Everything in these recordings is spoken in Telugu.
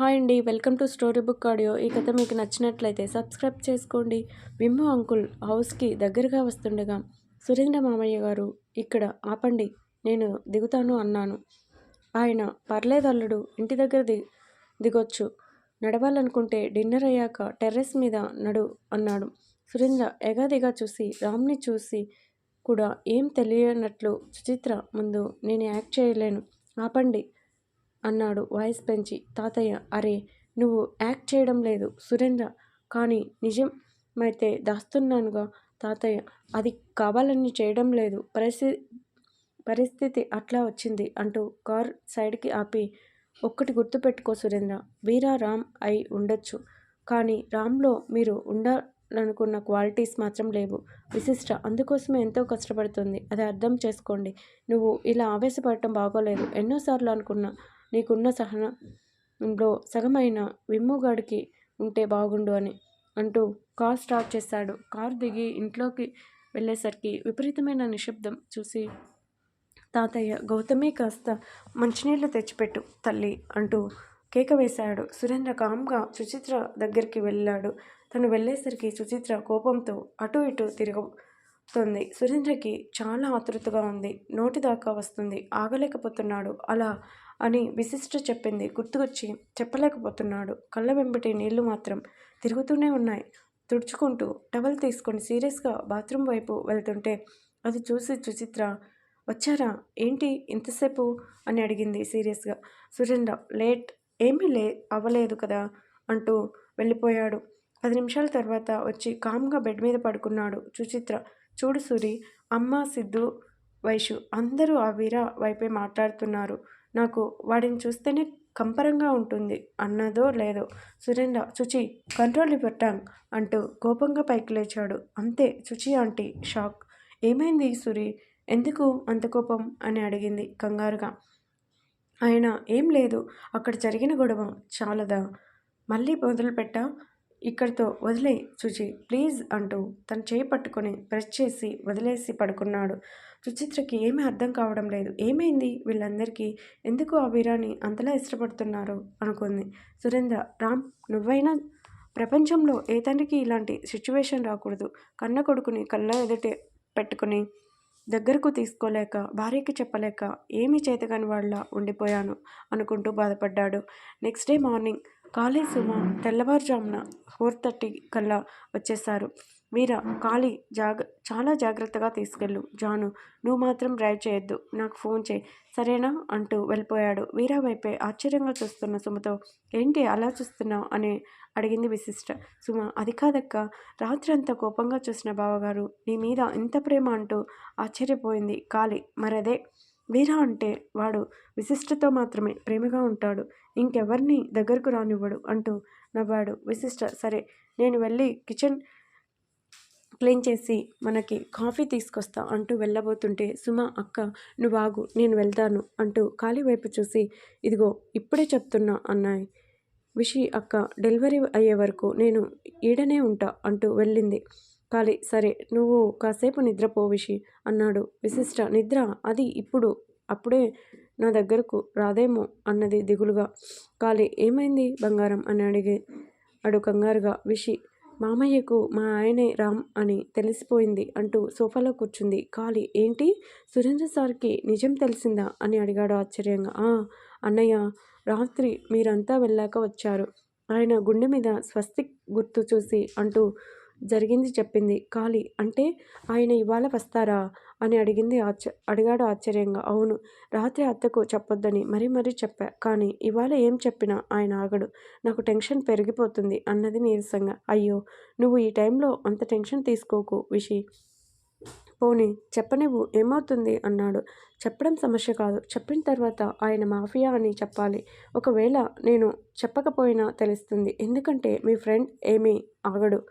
హాయ్ అండి welcome to story book audio. ఈ కథ మీకు నచ్చినట్లయితే సబ్స్క్రైబ్ చేసుకోండి. విమ్ము అంకుల్ హౌస్కి దగ్గరగా వస్తుండగా సురేంద్ర మామయ్య గారు ఇక్కడ ఆపండి నేను దిగుతాను అన్నాను. ఆయన పర్లేదు అల్లుడు ఇంటి దగ్గర ది దిగొచ్చు. నడవాలనుకుంటే డిన్నర్ అయ్యాక టెర్రస్ మీద నడు అన్నాడు. సురేంద్ర ఎగాదిగా చూసి రామ్ని చూసి కూడా ఏం తెలియనట్లు సుచిత్ర ముందు నేను యాక్ట్ చేయలేను. ఆపండి అన్నాడు వాయిస్ పెంచి. తాతయ్య అరే నువ్వు యాక్ట్ చేయడం లేదు. సురేంద్ర కానీ నిజమైతే దాస్తున్నానుగా. తాతయ్య అది కావాలని చేయడం లేదు. పరిస్థితి పరిస్థితి అట్లా వచ్చింది అంటూ కార్ సైడ్కి ఆపి. ఒక్కటి గుర్తుపెట్టుకో సురేంద్ర వీరా రామ్ అయి ఉండొచ్చు. కానీ రామ్లో మీరు ఉండాలనుకున్న క్వాలిటీస్ మాత్రం లేవు. విశిష్ట అందుకోసమే ఎంతో కష్టపడుతుంది. అది అర్థం చేసుకోండి. నువ్వు ఇలా ఆవేశపడటం బాగోలేదు. ఎన్నోసార్లు అనుకున్నా నీకున్న సహనంలో సగమైన విమ్ముగాడికి ఉంటే బాగుండు అని అంటూ కార్ స్టార్ట్ చేశాడు కారు దిగి ఇంట్లోకి వెళ్ళేసరికి విపరీతమైన నిశ్శబ్దం చూసి తాతయ్య గౌతమి కాస్త మంచినీళ్ళు తెచ్చిపెట్టు తల్లి అంటూ కేక వేశాడు. సురేంద్ర కామ్గా సుచిత్ర దగ్గరికి వెళ్ళాడు. తను వెళ్ళేసరికి సుచిత్ర కోపంతో అటు ఇటు తిరుగుతుంది. సురేంద్రకి చాలా ఆతృతగా ఉంది. నోటి దాకా వస్తుంది. ఆగలేకపోతున్నాడు. అలా అని విశిష్ట చెప్పింది. గుర్తుకొచ్చి చెప్పలేకపోతున్నాడు. కళ్ళ వెంబటి నీళ్ళు మాత్రం తిరుగుతూనే ఉన్నాయి. తుడుచుకుంటూ టవల్ తీసుకొని సీరియస్గా బాత్రూమ్ వైపు వెళ్తుంటే అది చూసి సుచిత్ర వచ్చారా? ఏంటి ఇంతసేపు? అని అడిగింది సీరియస్గా. సురేంద్ర లేట్. ఏమీ లే అవ్వలేదు కదా? అంటూ వెళ్ళిపోయాడు. పది నిమిషాల తర్వాత వచ్చి కామ్గా బెడ్ మీద పడుకున్నాడు సుచిత్ర. చూడు సూరి అమ్మ సిద్ధు వైషు అందరూ ఆ వీర వైపే మాట్లాడుతున్నారు. నాకు వాడిని చూస్తేనే కంపరంగా ఉంటుంది. అన్నదో లేదో సురేంద్ర సుచి కంట్రోల్ పెట్టాంగ్ అంటూ కోపంగా పైకి లేచాడు. అంతే సుచి ఆంటీ షాక్. ఏమైంది సురి? ఎందుకు అంత కోపం? అని అడిగింది కంగారుగా. ఆయన ఏం లేదు. అక్కడ జరిగిన గొడవ చాలదా? మళ్ళీ మొదలుపెట్టా? ఇక్కడితో వదిలే సుచి. ప్లీజ్ అంటూ తన చేయి పట్టుకొని ప్రెస్ చేసి వదిలేసి పడుకున్నాడు. సుచిత్రకి ఏమీ అర్థం కావడం లేదు. ఏమైంది? వీళ్ళందరికీ ఎందుకు ఆ వీరాని అంతలా ఇష్టపడుతున్నారు? అనుకుంది. సురేంద్ర రామ్ నువ్వైనా ప్రపంచంలో ఏ తండ్రికి ఇలాంటి సిచ్యువేషన్ రాకూడదు. కన్న కొడుకుని కళ్ళ ఎదుటే పెట్టుకుని దగ్గరకు తీసుకోలేక భార్యకి చెప్పలేక ఏమీ చేతగాని వాళ్ళ ఉండిపోయాను అనుకుంటూ బాధపడ్డాడు. Next day morning college Suma తెల్లవారుజామున ఫోర్ థర్టీ కల్లా వచ్చేశారు. మీరా? ఖాళీ జాగ చాలా జాగ్రత్తగా తీసుకెళ్ళు. జాను నువ్వు మాత్రం డ్రైవ్ చేయొద్దు. నాకు ఫోన్ చేయి. సరేనా? అంటూ వెళ్ళిపోయాడు. వీరా వైపే ఆశ్చర్యంగా చూస్తున్న సుమతో ఏంటి అలా చూస్తున్నావు? అని అడిగింది విశిష్ట. సుమ అది కాదక్క. రాత్రి అంతా కోపంగా చూసిన బావగారు నీ మీద ఇంత ప్రేమ అంటూ ఆశ్చర్యపోయింది. కాళీ మరదే. వీరా అంటే వాడు విశిష్టతో మాత్రమే ప్రేమగా ఉంటాడు. ఇంకెవరిని దగ్గరకు రానివ్వడు అంటూ నవ్వాడు. విశిష్ట సరే నేను వెళ్ళి కిచెన్ క్లీన్ చేసి మనకి కాఫీ తీసుకొస్తా అంటూ వెళ్ళబోతుంటే సుమ అక్క నువ్వు ఆగు నేను వెళ్తాను అంటూ ఖాళీ వైపు చూసి ఇదిగో ఇప్పుడే చెప్తున్నా అన్నాయి. విషి అక్క డెలివరీ అయ్యే వరకు నేను ఈడనే ఉంటా అంటూ వెళ్ళింది. ఖాళీ సరే నువ్వు కాసేపు నిద్రపో విషి అన్నాడు. విశిష్ట నిద్ర? అది ఇప్పుడు అప్పుడే నా దగ్గరకు రాదేమో అన్నది దిగులుగా. కాళీ ఏమైంది బంగారం అని అడిగే అడు కంగారుగా విషి మామయ్యకు మా ఆయనే రామ్ అని తెలిసిపోయింది అంటూ సోఫాలో కూర్చుంది. కాళీ ఏంటి? సురేంద్ర సార్కి నిజం తెలిసిందా? అని అడిగాడు ఆశ్చర్యంగా. ఆ అన్నయ్య రాత్రి మీరంతా వెళ్ళాక వచ్చారు. ఆయన గుండె మీద స్వస్తిక్ గుర్తు చూసి అంటూ జరిగింది చెప్పింది. కాళీ అంటే ఆయన ఇవాళ వస్తారా? అని అడిగింది ఆశ్చ అడిగాడు ఆశ్చర్యంగా. అవును రాత్రి అత్తకు చెప్పొద్దని మరీ మరీ చెప్పా. కానీ ఇవాళ ఏం చెప్పినా ఆయన ఆగడు. నాకు టెన్షన్ పెరిగిపోతుంది అన్నది నీరసంగా. అయ్యో నువ్వు ఈ టైంలో అంత టెన్షన్ తీసుకోకు విషి. పోనీ చెప్పనివ్వు ఏమవుతుంది? అన్నాడు. చెప్పడం సమస్య కాదు. చెప్పిన తర్వాత ఆయన మాఫియా అని చెప్పాలి. ఒకవేళ నేను చెప్పకపోయినా తెలుస్తుంది. ఎందుకంటే మీ ఫ్రెండ్ ఏమీ ఆగడు.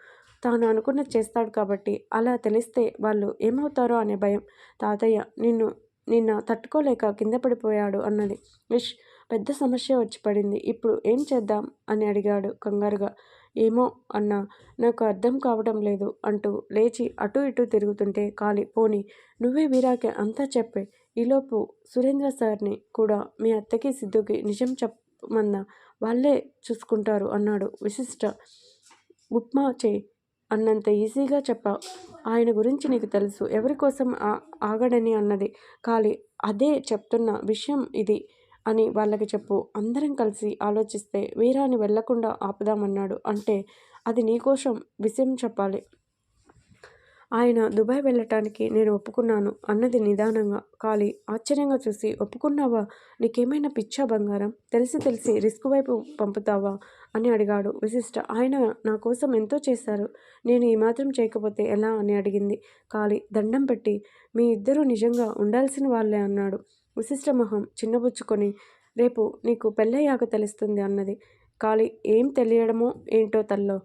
తాను అనుకున్నది చేస్తాడు కాబట్టి అలా తెలిస్తే వాళ్ళు ఏమవుతారో అనే భయం తాతయ్య నిన్ను నిన్న తట్టుకోలేక కింద పడిపోయాడు అన్నది. విష్ పెద్ద సమస్య వచ్చి పడింది. ఇప్పుడు ఏం చేద్దాం? అని అడిగాడు కంగారుగా. ఏమో అన్న నాకు అర్థం కావడం లేదు అంటూ లేచి అటు ఇటు తిరుగుతుంటే కాలి పోని నువ్వే వీరాకి అంతా చెప్పే. ఈలోపు సురేంద్ర సార్ని కూడా మీ అత్తకి సిద్ధుకి నిజం చెప్పమందా వాళ్ళే చూసుకుంటారు అన్నాడు. విశిష్ట ఉప్మా చేయి. అన్నంత ఈజీగా చెప్పావు. ఆయన గురించి నీకు తెలుసు. ఎవరి కోసం ఆగడని అన్నది. కాలి అదే చెప్తున్న విషయం ఇది అని వాళ్ళకి చెప్పు. అందరం కలిసి ఆలోచిస్తే వీరాని వెళ్ళకుండా ఆపుదామన్నాడు. అంటే అది నీకోసం విషయం చెప్పాలి. ఆయన దుబాయ్ వెళ్ళటానికి నేను ఒప్పుకున్నాను అన్నది నిదానంగా. కాలి ఆశ్చర్యంగా చూసి ఒప్పుకున్నావా? నీకేమైనా పిచ్చా బంగారం? తెలిసి తెలిసి రిస్క్ వైపు పంపుతావా? అని అడిగాడు. విశిష్ట ఆయన నా కోసం ఎంతో చేశారు. నేను ఈ మాత్రం చేయకపోతే ఎలా? అని అడిగింది. కాలి దండం పెట్టి మీ ఇద్దరూ నిజంగా ఉండాల్సిన వాళ్ళే అన్నాడు. విశిష్ట మొహం చిన్నబుచ్చుకొని రేపు నీకు పెళ్ళయ్యాక తెలుస్తుంది అన్నది. కాలి ఏం తెలియడమో ఏంటో తల్లో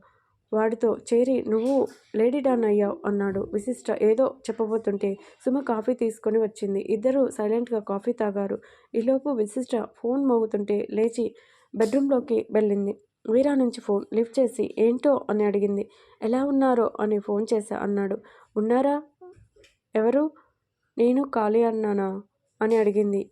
వాడితో చేరి నువ్వు లేడీ డాన్ అయ్యావు అన్నాడు. విశిష్ట ఏదో చెప్పబోతుంటే సుమ కాఫీ తీసుకొని వచ్చింది. ఇద్దరూ సైలెంట్గా కాఫీ తాగారు. ఈలోపు విశిష్ట ఫోన్ మోగుతుంటే లేచి బెడ్రూమ్లోకి వెళ్ళింది. వీరా నుంచి ఫోన్ లిఫ్ట్ చేసి ఏంటో అని అడిగింది. ఎలా ఉన్నారో అని ఫోన్ చేశా అన్నాడు. ఉన్నారా? ఎవరు? నేను ఖాళీ అన్నానా? అని అడిగింది.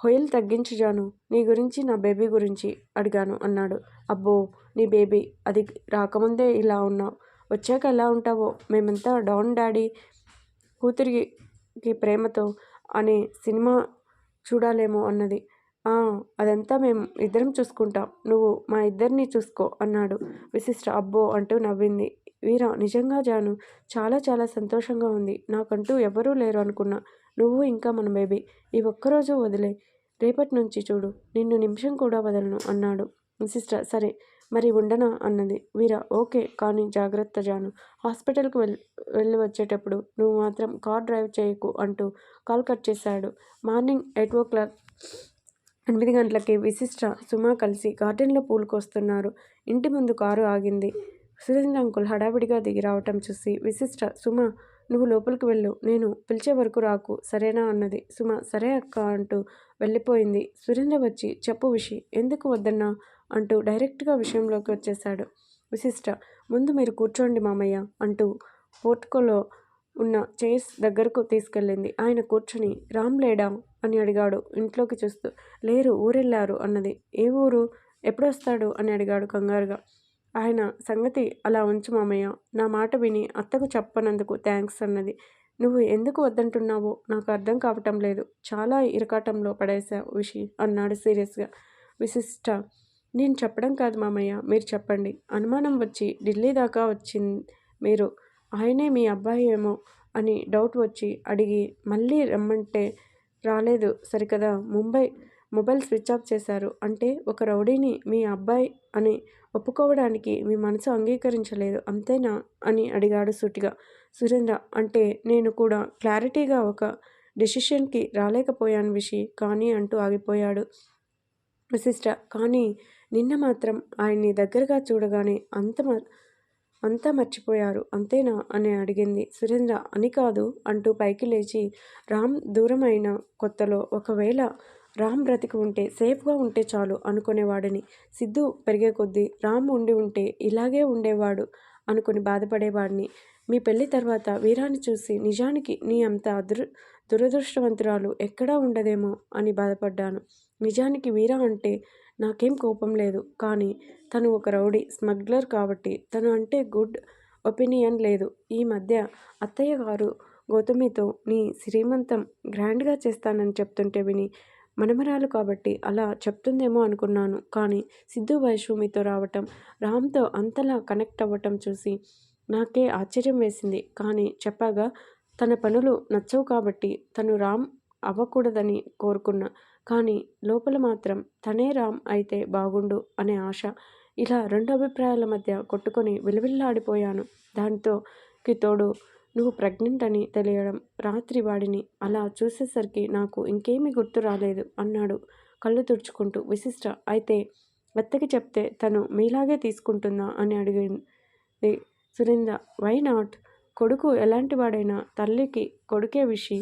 హొయల్ తగ్గించు జాను నీ గురించి నా బేబీ గురించి అడిగాను అన్నాడు. అబ్బో నీ బేబీ అది రాకముందే ఇలా ఉన్నావు. వచ్చాక ఎలా ఉంటావో? మేమంతా డౌన్ డాడీ కూతురికి ప్రేమతో అనే సినిమా చూడాలేమో అన్నది. అదంతా మేము ఇద్దరం చూసుకుంటాం. నువ్వు మా ఇద్దరిని చూసుకో అన్నాడు విశిష్ట. అబ్బో అంటూ నవ్వింది. వీరా నిజంగా జాను చాలా చాలా సంతోషంగా ఉంది. నాకంటూ ఎవరూ లేరు అనుకున్నా. నువ్వు ఇంకా మన బేబీ. ఈ ఒక్కరోజు వదిలే. రేపటి నుంచి చూడు. నిన్ను నిమిషం కూడా వదలను అన్నాడు. విశిష్ట సరే. మరి ఉండనా? అన్నది. వీర ఓకే. కానీ జాగ్రత్త జాను. హాస్పిటల్కి వెళ్ వెళ్ళి వచ్చేటప్పుడు నువ్వు మాత్రం కార్ డ్రైవ్ చేయకు అంటూ కాల్ కట్ చేశాడు. మార్నింగ్ ఎయిట్ ఓ క్లాక్ ఎనిమిది గంటలకి విశిష్ట సుమ కలిసి గార్డెన్లో పూలు కోస్తున్నారు ఇంటి ముందు కారు ఆగింది. సురేంద్ర అంకుల్ హడావిడిగా దిగి రావటం చూసి విశిష్ట సుమ నువ్వు లోపలికి వెళ్ళు. నేను పిలిచే వరకు రాకు. సరేనా? అన్నది. సుమ సరే అక్క అంటూ వెళ్ళిపోయింది. సురేంద్ర వచ్చి చెప్పు విషి ఎందుకు వద్దన్నా? అంటూ డైరెక్ట్గా విషయంలోకి వచ్చేశాడు. విశిష్ట ముందు మీరు కూర్చోండి మామయ్య అంటూ పోర్టుకోలో ఉన్న చైర్స్ దగ్గరకు తీసుకెళ్ళింది. ఆయన కూర్చొని రామ్ లేడా? అని అడిగాడు. ఇంట్లోకి చూస్తూ లేరు ఊరెళ్ళారు అన్నది. ఏ ఊరు? ఎప్పుడొస్తాడు? అని అడిగాడు కంగారుగా. ఆయన సంగతి అలా ఉంచు మామయ్య. నా మాట విని అత్తకు చెప్పనందుకు థ్యాంక్స్ అన్నది. నువ్వు ఎందుకు వద్దంటున్నావో నాకు అర్థం కావటం లేదు. చాలా ఇరకాటంలో పడేశావు విషి అన్నాడు సీరియస్గా. విశిష్ట నేను చెప్పడం కాదు మామయ్య మీరు చెప్పండి. అనుమానం వచ్చి ఢిల్లీ దాకా వచ్చింది మీరు. ఆయనే మీ అబ్బాయి ఏమో అని డౌట్ వచ్చి అడిగి మళ్ళీ రమ్మంటే రాలేదు సరికదా? ముంబై మొబైల్ స్విచ్ ఆఫ్ చేశారు. అంటే ఒక రౌడీని మీ అబ్బాయి అని ఒప్పుకోవడానికి మీ మనసు అంగీకరించలేదు. అంతేనా? అని అడిగాడు సూటిగా. సురేంద్ర అంటే నేను కూడా క్లారిటీగా ఒక డెసిషన్కి రాలేకపోయాను విషి. కానీ అంటూ ఆగిపోయాడు. విశిష్ట కానీ నిన్న మాత్రం ఆయన్ని దగ్గరగా చూడగానే అంత అంతా మర్చిపోయారు. అంతేనా? అని అడిగింది. సురేంద్ర అని కాదు అంటూ పైకి లేచి రామ్ దూరమైన కొత్తలో ఒకవేళ రామ్ బ్రతికి ఉంటే సేఫ్గా ఉంటే చాలు అనుకునేవాడిని. సిద్ధు పెరిగే కొద్దీ రామ్ ఉండి ఉంటే ఇలాగే ఉండేవాడు అనుకుని బాధపడేవాడిని. మీ పెళ్ళి తర్వాత వీరాన్ని చూసి నిజానికి నీ అంత అదృ దురదృష్టవంతురాలు ఎక్కడా ఉండదేమో అని బాధపడ్డాను. నిజానికి వీరా అంటే నాకేం కోపం లేదు కానీ తను ఒక రౌడీ స్మగ్లర్ కాబట్టి తను అంటే గుడ్ ఒపీనియన్ లేదు. ఈ మధ్య అత్తయ్య గారు గౌతమితో నీ శ్రీమంతం గ్రాండ్గా చేస్తానని చెప్తుంటే విని మనమరాలు కాబట్టి అలా చెప్తుందేమో అనుకున్నాను. కానీ సిద్ధు వయసు మీతో రావటం రామ్తో అంతలా కనెక్ట్ అవ్వటం చూసి నాకే ఆశ్చర్యం వేసింది. కానీ చెప్పాగా తన పనులు నచ్చవు కాబట్టి తను రామ్ అవ్వకూడదని కోరుకున్నా. కానీ లోపల మాత్రం తనే రామ్ అయితే బాగుండు అనే ఆశ ఇలా రెండు అభిప్రాయాల మధ్య కొట్టుకొని విలువిల్లాడిపోయాను. దాంతో తోడు నువ్వు ప్రెగ్నెంట్ అని తెలియడం రాత్రి వాడిని అలా చూసేసరికి నాకు ఇంకేమీ గుర్తు రాలేదు అన్నాడు కళ్ళు తుడుచుకుంటూ. విశిష్ట అయితే అత్తకి చెప్తే తను మీలాగే తీసుకుంటుందా అని అడిగింది సురేంద్ర. వై నాట్ కొడుకు ఎలాంటి వాడైనా తల్లికి కొడుకే విషి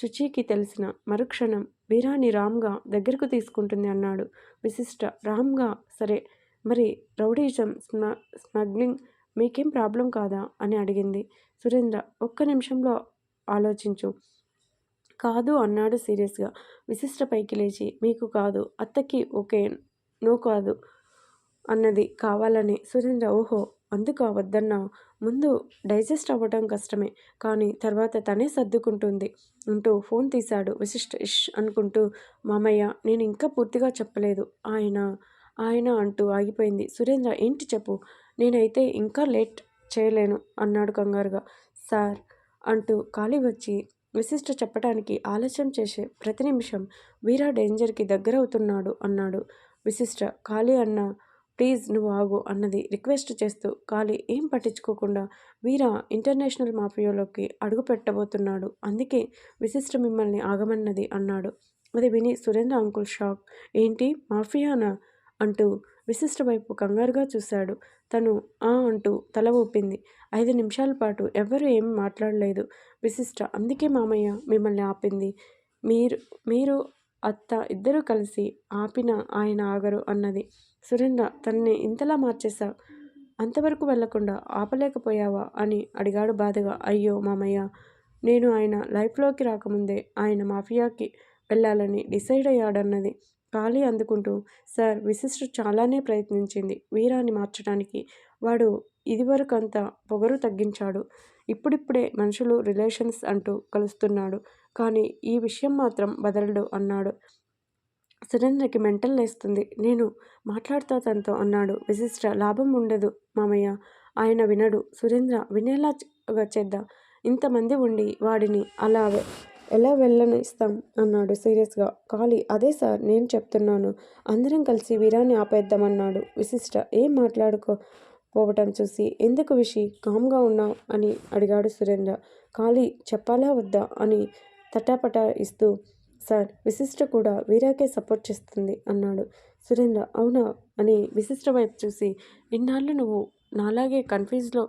చుచీకి తెలిసిన మరుక్షణం వీరాని రామ్గా దగ్గరకు తీసుకుంటుంది అన్నాడు. విశిష్ట రామ్గా? సరే మరి రౌడీజం స్మ స్మగ్లింగ్ మీకేం ప్రాబ్లం కాదా అని అడిగింది. సురేంద్ర ఒక్క నిమిషంలో ఆలోచించు. కాదు అన్నాడు సీరియస్గా. విశిష్ట పైకి లేచి మీకు కాదు అత్తకి ఓకే నో కాదు అన్నది కావాలని సురేంద్ర ఓహో అందుకు వద్దన్నావు ముందు డైజెస్ట్ అవ్వటం కష్టమే కానీ తర్వాత తనే సర్దుకుంటుంది. అంటూ ఫోన్ తీశాడు విశిష్ట ఇష్ అనుకుంటూ మామయ్య నేను ఇంకా పూర్తిగా చెప్పలేదు. ఆయన ఆయన అంటూ ఆగిపోయింది. సురేంద్ర ఏంటి చెప్పు? నేనైతే ఇంకా లేట్ చేయలేను అన్నాడు కంగారుగా. సార్ అంటూ ఖాళీ వచ్చి విశిష్ట చెప్పడానికి ఆలస్యం చేసే ప్రతి నిమిషం వీరా డేంజర్కి దగ్గరవుతున్నాడు అన్నాడు. విశిష్ట ఖాళీ అన్న ప్లీజ్ నువ్వు ఆగు అన్నది రిక్వెస్ట్ చేస్తూ ఖాళీ ఏం పట్టించుకోకుండా వీరా ఇంటర్నేషనల్ మాఫియాలోకి అడుగు పెట్టబోతున్నాడు. అందుకే విశిష్ట మిమ్మల్ని ఆగమన్నది అన్నాడు. అది విని సురేంద్ర అంకుల్ షాక్. ఏంటి? మాఫియానా? అంటూ విశిష్ట వైపు కంగారుగా చూశాడు. తను ఆ అంటూ తల ఊపింది. ఐదు నిమిషాల పాటు ఎవరు ఏమి మాట్లాడలేదు. విశిష్ట అందుకే మామయ్య మిమ్మల్ని ఆపింది. మీరు మీరు అత్త ఇద్దరూ కలిసి ఆపిన ఆయన ఆగరు అన్నది. సురేంద్ర తనని ఇంతలా మార్చేశా? అంతవరకు వెళ్ళకుండా ఆపలేకపోయావా? అని అడిగాడు బాధగా. అయ్యో మామయ్య నేను ఆయన లైఫ్లోకి రాకముందే ఆయన మాఫియాకి వెళ్ళాలని డిసైడ్ అయ్యాడన్నది. ఖాళీ అందుకుంటూ సార్ విశిష్ట చాలానే ప్రయత్నించింది. వీరాన్ని మార్చడానికి వాడు ఇదివరకంత పొగరు తగ్గించాడు. ఇప్పుడిప్పుడే మనుషులు రిలేషన్స్ అంటూ కలుస్తున్నాడు. కానీ ఈ విషయం మాత్రం బదలడు అన్నాడు. సురేంద్రకి మెంటల్ లేస్తుంది. నేను మాట్లాడుతా తనతో అన్నాడు. విశిష్ట లాభం ఉండదు మామయ్య. ఆయన వినడు. సురేంద్ర వినేలా చేద్దాం. ఇంతమంది ఉండి వాడిని అలా ఎలా వెళ్ళనిస్తాం? అన్నాడు సీరియస్గా. కాళీ అదే సార్ నేను చెప్తున్నాను. అందరం కలిసి వీరాన్ని ఆపేద్దామన్నాడు విశిష్ట. ఏం మాట్లాడుకో? పోవటం చూసి. ఎందుకు విషి? కామ్గా ఉన్నావు అని అడిగాడు సురేంద్ర. ఖాళీ చెప్పాలా వద్దా అని తటాపటా ఇస్తూ సార్ విశిష్ట కూడా వీరాకే సపోర్ట్ చేస్తుంది అన్నాడు సురేంద్ర. అవునా? అని విశిష్ట వైపు చూసి ఇన్నాళ్ళు నువ్వు నాలాగే కన్ఫ్యూజ్లో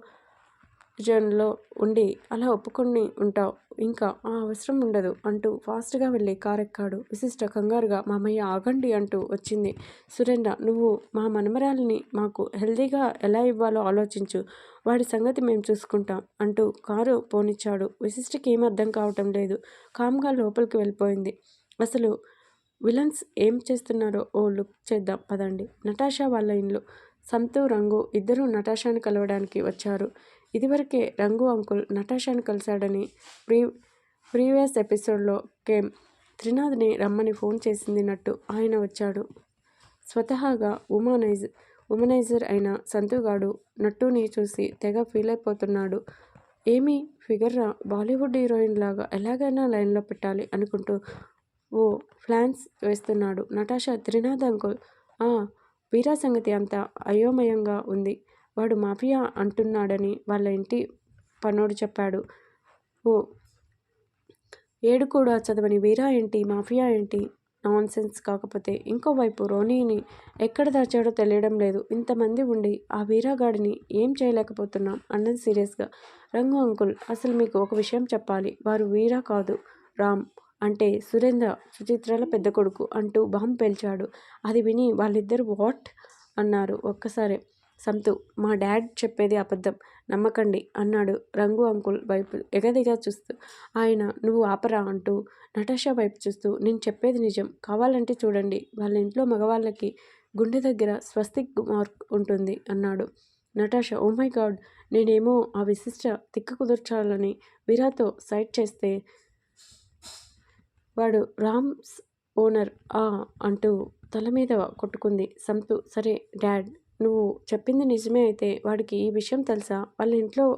జోన్లో ఉండి అలా ఒప్పుకొని ఉంటావు ఇంకా ఆ అవసరం ఉండదు అంటూ ఫాస్ట్గా వెళ్ళి కారెక్కాడు. విశిష్ట కంగారుగా మామయ్య ఆగండి అంటూ వచ్చింది. సురేంద్ర నువ్వు మా మనమరాలిని మాకు హెల్దీగా ఎలా ఇవ్వాలో ఆలోచించు వాడి సంగతి మేము చూసుకుంటాం అంటూ కారు పోనిచ్చాడు. విశిష్టకి ఏం అర్థం కావటం లేదు. కామ్గా లోపలికి వెళ్ళిపోయింది. అసలు విలన్స్ ఏం చేస్తున్నారో ఓ లుక్ చేద్దాం పదండి. నటాషా వాళ్ళ ఇంట్లో సంతు రంగు ఇద్దరూ నటాషాని కలవడానికి వచ్చారు. ఇదివరకే రంగు అంకుల్ నటాషాను కలిశాడని ప్రీ ప్రీవియస్ ఎపిసోడ్లో కేమ్ త్రినాథ్ని రమ్మని ఫోన్ చేసింది నట్టు ఆయన వచ్చాడు. స్వతహాగా ఉమానైజ్ ఉమనైజర్ అయిన సంతుగాడు నట్టుని చూసి తెగ ఫీల్ అయిపోతున్నాడు ఏమీ ఫిగర్రా బాలీవుడ్ హీరోయిన్ లాగా ఎలాగైనా లైన్లో పెట్టాలి అనుకుంటూ ఓ ఫ్లాన్స్ వేస్తున్నాడు నటాషా త్రినాథ్ అంకుల్. వీరా సంగతి అంతా అయోమయంగా ఉంది. వాడు మాఫియా అంటున్నాడని వాళ్ళ ఇంటి పనోడు చెప్పాడు. ఓ ఏడు కూడా చదవని వీరా ఏంటి? మాఫియా ఏంటి? నాన్ సెన్స్ కాకపోతే ఇంకోవైపు రోనీని ఎక్కడ దాచాడో తెలియడం లేదు. ఇంతమంది ఉండి ఆ వీరాగాడిని ఏం చేయలేకపోతున్నాం అన్నది సీరియస్గా. రంగు అంకుల్ అసలు మీకు ఒక విషయం చెప్పాలి. వారు వీరా కాదు రామ్ అంటే సురేంద్ర సుచిత్రల పెద్ద కొడుకు అంటూ బాంబు పేల్చాడు. అది విని వాళ్ళిద్దరు వాట్? అన్నారు ఒక్కసారే. సంతు మా డాడ్ చెప్పేది అబద్ధం. నమ్మకండి అన్నాడు రంగు అంకుల్ వైపు ఎగదిగా చూస్తూ. ఆయన నువ్వు ఆపరా అంటూ నటాషా వైపు చూస్తూ నేను చెప్పేది నిజం. కావాలంటే చూడండి వాళ్ళ ఇంట్లో మగవాళ్ళకి గుండె దగ్గర స్వస్తిక్ మార్క్ ఉంటుంది అన్నాడు. నటాషా ఓ మై గాడ్ నేనేమో ఆ విశిష్ట తిక్క కుదర్చాలని వీరాతో సైట్ చేస్తే వాడు రామ్స్ ఓనర్ ఆ అంటూ తల మీద కొట్టుకుంది సంతు. సరే డాడ్ నువ్వు చెప్పింది నిజమే అయితే వాడికి ఈ విషయం తెలుసా? వాళ్ళ ఇంట్లో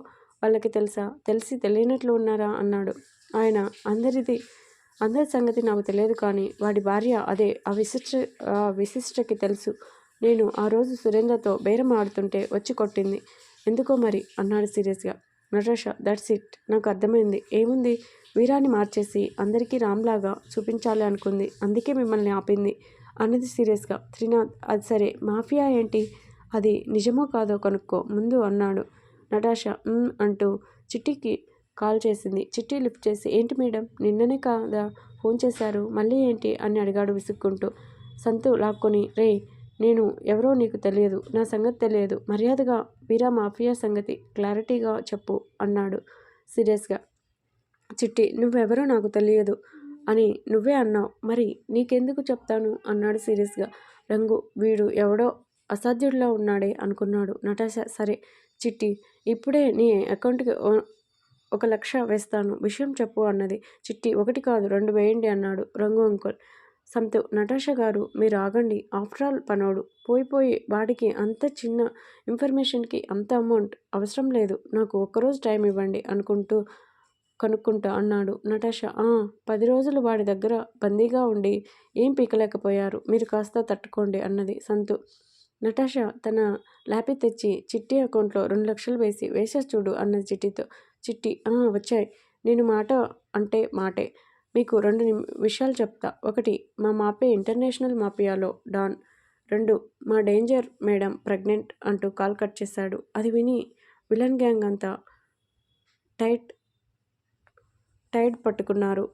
వాళ్ళకి తెలుసా? తెలిసి తెలియనట్లు ఉన్నారా? అన్నాడు. ఆయన అందరిది అందరి సంగతి నాకు తెలియదు కానీ వాడి భార్య అదే ఆ విశిష్ట ఆ విశిష్టకి తెలుసు. నేను ఆ రోజు సురేంద్రతో బేరం ఆడుతుంటే వచ్చి కొట్టింది. ఎందుకో మరి? అన్నాడు సీరియస్గా. Natasha that's it. నాకు అర్థమైంది. ఏముంది? వీరాన్ని మార్చేసి అందరికీ రామ్లాగా చూపించాలి అనుకుంది. అందుకే మిమ్మల్ని ఆపింది. అన్నది సీరియస్గా. త్రినాథ్ అది సరే. మాఫియా ఏంటి? అది నిజమో కాదో కనుక్కో. ముందు అన్నాడు నటాష. అంటూ చిట్టికి కాల్ చేసింది. చిట్టి లిఫ్ట్ చేసి ఏంటి మేడం? నిన్ననే కాదా ఫోన్ చేశారు? మళ్ళీ ఏంటి? అని అడిగాడు విసుక్కుంటూ. సంతు లాక్కొని రే నేను ఎవరో నీకు తెలియదు. నా సంగతి తెలియదు. మర్యాదగా వీరా మాఫియా సంగతి క్లారిటీగా చెప్పు అన్నాడు సీరియస్గా. చిట్టి నువ్వెవరో నాకు తెలియదు అని నువ్వే అన్నావు. మరి నీకెందుకు చెప్తాను? అన్నాడు సీరియస్గా. రంగు వీడు ఎవడో అసాధ్యుడిలా ఉన్నాడే అనుకున్నాడు నటాష. సరే చిట్టి ఇప్పుడే నీ అకౌంట్కి ఒక లక్ష వేస్తాను. విషయం చెప్పు అన్నది. చిట్టి ఒకటి కాదు రెండు వేయండి అన్నాడు రంగు అంకుల్. సంతు నటాష గారు మీరు ఆగండి. ఆఫ్టర్ ఆల్ పనోడు. పోయి పోయి వాడికి అంత చిన్న ఇన్ఫర్మేషన్కి అంత అమౌంట్ అవసరం లేదు. నాకు ఒక్కరోజు టైం ఇవ్వండి అనుకుంటూ కనుక్కుంటా అన్నాడు నటాష. పది రోజులు వాడి దగ్గర బందీగా ఉండి ఏం పీకలేకపోయారు? మీరు కాస్త తట్టుకోండి అన్నది సంతు. నటాష తన ల్యాపీ తెచ్చి చిట్టి అకౌంట్లో రెండు లక్షలు వేసి వేసేసి చూడు అన్న చిట్టితో. చిట్టి వచ్చాయి. నేను మాట అంటే మాటే. మీకు రెండు విషయాలు చెప్తా. ఒకటి మా మాపే ఇంటర్నేషనల్ మాఫియాలో డాన్. రెండు మా డేంజర్ మేడం ప్రెగ్నెంట్ అంటూ కాల్ కట్ చేశాడు. అది విని విలన్ గ్యాంగ్ అంతా టైట్ టైట్ పట్టుకున్నారు.